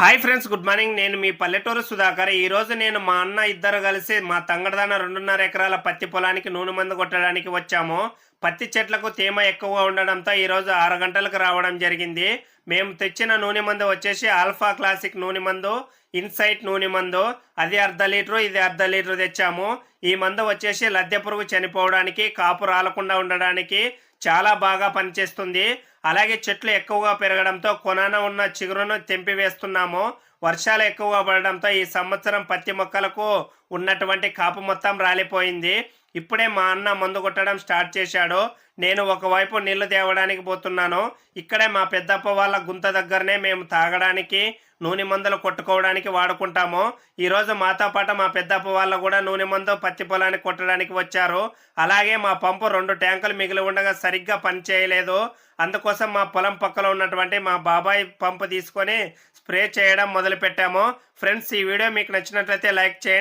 Hi friends good morning. నేను మీ పల్లెటూరు సుధాకర్. ఈరోజు నేను మా అన్న ఇద్దరు కలిసి మా తంగడదాన రెండున్నర ఎకరాల పత్తి పొలానికి నూనె మందు కొట్టడానికి వచ్చాము. పత్తి చెట్లకు తేమ ఎక్కువగా ఉండడంతో ఈరోజు ఆరు గంటలకు రావడం జరిగింది. మేము తెచ్చిన నూనె మందు వచ్చేసి ఆల్ఫా క్లాసిక్ నూనె మందు ఇన్సైట్ నూనె మందు. అది అర్ధ లీటరు ఇది అర్ధ లీటరు తెచ్చాము. ఈ మందు వచ్చేసి లద్దె పురుగు చనిపోవడానికి కాపు రాలకుండా ఉండడానికి చాలా బాగా పనిచేస్తుంది. అలాగే చెట్లు ఎక్కువగా పెరగడంతో కొనాన ఉన్న చిగురును తెంపివేస్తున్నాము. వర్షాలు ఎక్కువగా పడడంతో ఈ సంవత్సరం పత్తి మొక్కలకు ఉన్నటువంటి కాపు మొత్తం రాలిపోయింది. ఇప్పుడే మా అన్న మందు కొట్టడం స్టార్ట్ చేశాడు. నేను ఒకవైపు నీళ్ళు తేవడానికి పోతున్నాను. ఇక్కడే మా పెద్దప్ప వాళ్ళ గుంత దగ్గరనే మేము తాగడానికి నూనె మందులు కొట్టుకోవడానికి వాడుకుంటాము. ఈరోజు మాతో పాటు మా పెద్దప్ప వాళ్ళు కూడా నూనె మందు పత్తి పొలానికి కొట్టడానికి వచ్చారు. అలాగే మా పంపు రెండు ట్యాంకులు మిగిలి ఉండగా సరిగ్గా పనిచేయలేదు. అందుకోసం మా పొలం పక్కలో ఉన్నటువంటి మా బాబాయ్ పంపు తీసుకొని స్ప్రే చేయడం మొదలుపెట్టాము. ఫ్రెండ్స్ ఈ వీడియో మీకు నచ్చినట్లయితే లైక్ చేయండి.